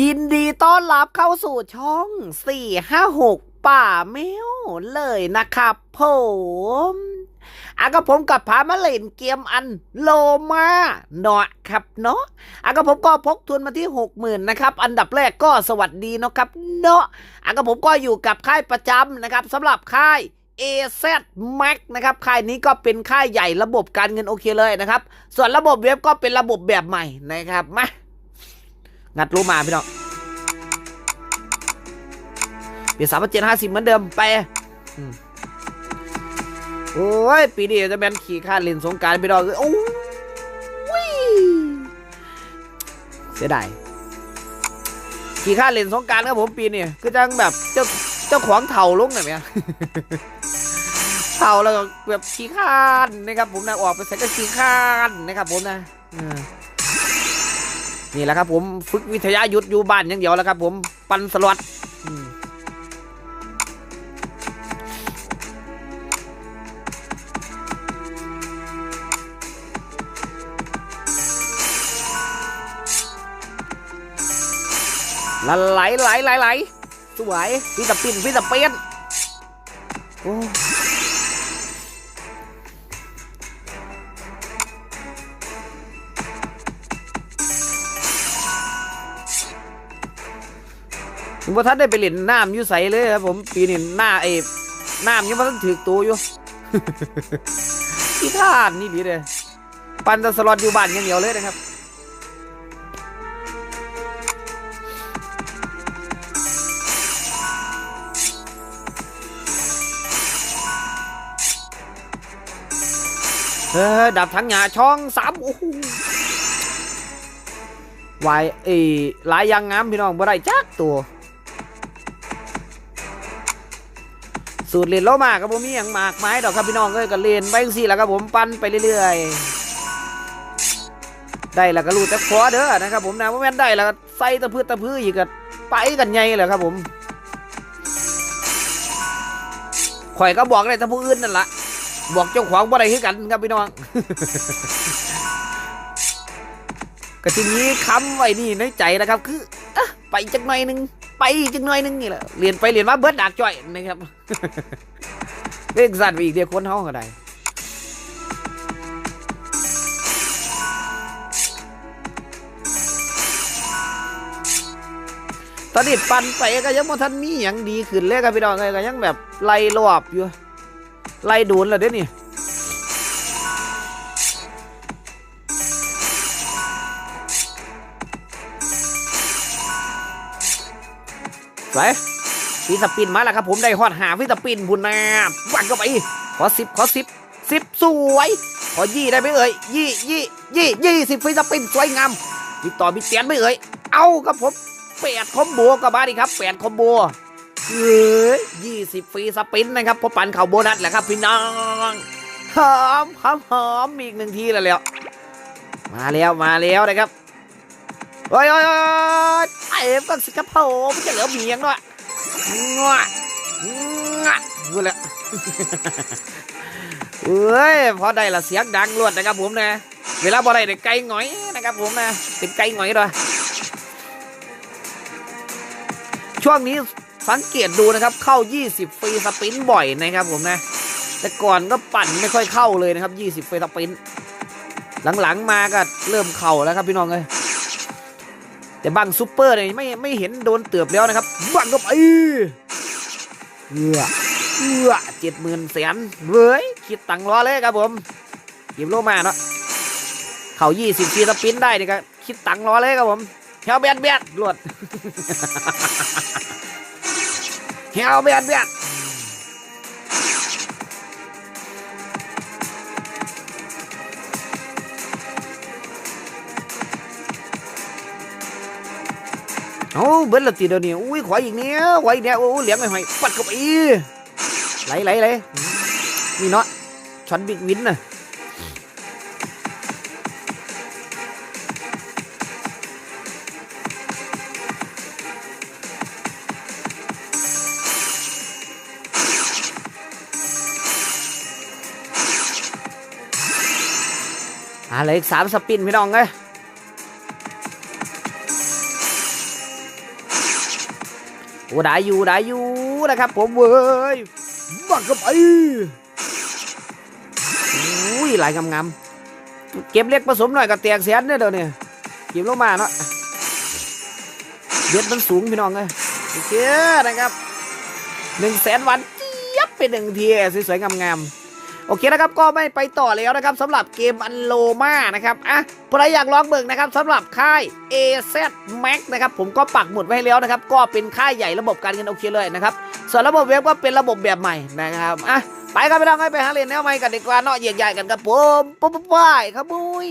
ยินดีต้อนรับเข้าสู่ช่อง 456 ป่าแมวเลยนะครับผมอากับผมกับพามาเล่นเกมอันโลมาเนาะครับเนาะอากับผมก็พกทุนมาที่60,000นะครับ อันดับแรกก็สวัสดีเนาะครับเนาะอากับผมก็อยู่กับค่ายประจำนะครับสำหรับค่าย AZ Max นะครับ ค่ายนี้ก็เป็นค่ายใหญ่ระบบการเงินโอเคเลยนะครับ ส่วนระบบเว็บก็เป็นระบบแบบใหม่นะครับมา งัดรู้มาพี่น้องเปียสามพันเจ็ดห้าสิบเหมือนเดิมไปโอ้ย ปีนี้จะแมนขี่ข้าเล่นสงการพี่น้องโอ้ยเสียดายขี่ข้าเล่นสงการครับผมปีนี้คือจังแบบเจ้าเจ้าของเถ่าลุงหน่อยไหมเถ่าแล้วแบบขี่ข้านนะครับผมนะออกไปใส่ก็ขี่ข้านนะครับผมนะ นี่แหละครับผมฝึกวิทยายุทธอยู่บ้านอย่างเดียวแล้วครับผมปันสล็อตละไหลไหลไหลไหลสวยพี่ตะปินพี่ตะเปียนโอ้ ผมว่ท่านได้ไปเล่นน้ำอยุ่ใสเลยครับผมปีนี้หน้าไอ้น้ำยังมาต้องถือตัวอยู่ที่ท่านนี่ดีเลยปันแตสล็อตอยู่บ้านอย่างเดียวเลยนะครับเออดับทั้งหยาช่องสามโอ้โหวายเอ้หลายยางงามพี่น้องบ่ได้จักตัว สูตรเล่นโลมาครับผมมีอย่างหมากไม้ดอกครับพี่น้องเอ้ยก็เลนไปสิแหล้วครับผมปั้นไปเรื่อยๆ ได้แล้วก็รู้แต่ขอเด้อนะครับผมนะว่าแม่นได้แล้วก็ใส่ตะพื้ตะพื้อีกก็ไปกันใหญ่เลยครับผมข่อยก็บอกได้แต่ผู้อื่นนั่นละบอกเจ้าของบ่ได้คือกันครับพี่น้องก็ทีนี้ค้ำไว้นี่ในใจนะครับ คืออะไปจักหน่อยนึง ไปจักหน่อยหนึงนี่แหละเรียนไปเรียนมาเบิดดากจ่อยนะครับเล่นสัตว์ไปอีกเดียวคนเฮาก็ได้ตอนนี้ปั่นไปก็ยังบ่ทันมีอย่างดีขึ้นเลยครับพี่น้องก็ยังแบบไล่รอบอยู่ไล่ดูนแล้วเด้นี่ ไปฟิสปินมาแล้วครับผมได้ฮอดหาฟิสปินพุ่นนาวันก็ไปขอสิบขอสิบสิบสวยขอยี่ได้ไหมเอ่ยยี่ยี่ยี่ยี่สิบฟิสปินสวยงามติดต่อมีเตียนไหมเอ่ยเอาครับผมแปดคอมโบกับมาดิครับแปดคอมโบเอ้ยยี่สิบฟรีสปินนะครับพอปั่นเข่าโบนัสแหละครับพี่น้องหอมหอมหอมมีอีกหนึ่งทีแล้วแล้ว มาแล้วมาแล้วนะครับโอ้ยโอ้ย โอ้ยไอ้ฟังสิครับผมจะเหลือเมียงด้วยงัวงัวกูแล้วเอ้ยพอได้ละเสียงดังรวดนะครับผมนะ เวลาบ่ได้ได้ไก่หงอยนะครับผมนะ เป็นไก่หงอยด้วยช่วงนี้สังเกตดูนะครับเข้า 20 ฟรีสปรินต์บ่อยนะครับผมนะ แต่ก่อนก็ปั่นไม่ค่อยเข้าเลยนะครับ 20 ฟรีสปรินต์หลังๆมาก็เริ่มเข้าแล้วครับพี่น้องเลย แต่บังซูเปอร์เนี่ยไม่ไม่เห็นโดนเตือบแล้วนะครับบังก็ไปเอือเอือเจ็ดหมื่นแสนเว้ยคิดตังค์รอเลยครับผมหยิบโลมาเนาะเข้า20ฟรีสปินได้นี่ก็คิดตังค์รอเลยครับผมเฮลแบดแบดรวดเฮลเบียดเบียด โอ้เบิ้ลละตีเดียวนี้อุ้ยขวาอีกเนี้ยขวาอีกเนี้ยโอ้เหลียงไม่หอยปัดกับอีไหลไหลไหลนี่เนาะช็อตบิ๊กวินน่ะอะไรอีกสามสปินพี่น้องเอ้ย โอ้ได้อยู่ได้อยู่นะครับ ผมเว้ยบังกับไอ้อุ้ยหลายงามๆเก็บเล็กผสมหน่อยกับเตียงแสนเนี่ยเดี๋ยวนี้เก็บลงมาเนาะเบ็ดมันสูงพี่น้องเลยโอเคนะครับหนึ่งแสนวันเจี๊ยบไปหนึ่งทีสวยๆงามๆ โอเคนะครับก็ไม่ไปต่อแล้วนะครับสำหรับเกมอันโลมานะครับอะใครอยากลองเบิ่งนะครับสำหรับค่าย AZ Max นะครับผมก็ปักหมุดไว้ให้แล้วนะครับก็เป็นค่ายใหญ่ระบบการเงินโอเคเลยนะครับส่วนระบบเว็บก็เป็นระบบแบบใหม่นะครับอะไปครับไปลองให้ไปหาเล่นแนวใหม่กันดีกว่าเนาะเหยียดใหญ่กันครับผมปุ๊บปุ๊บไปครับบุ้ย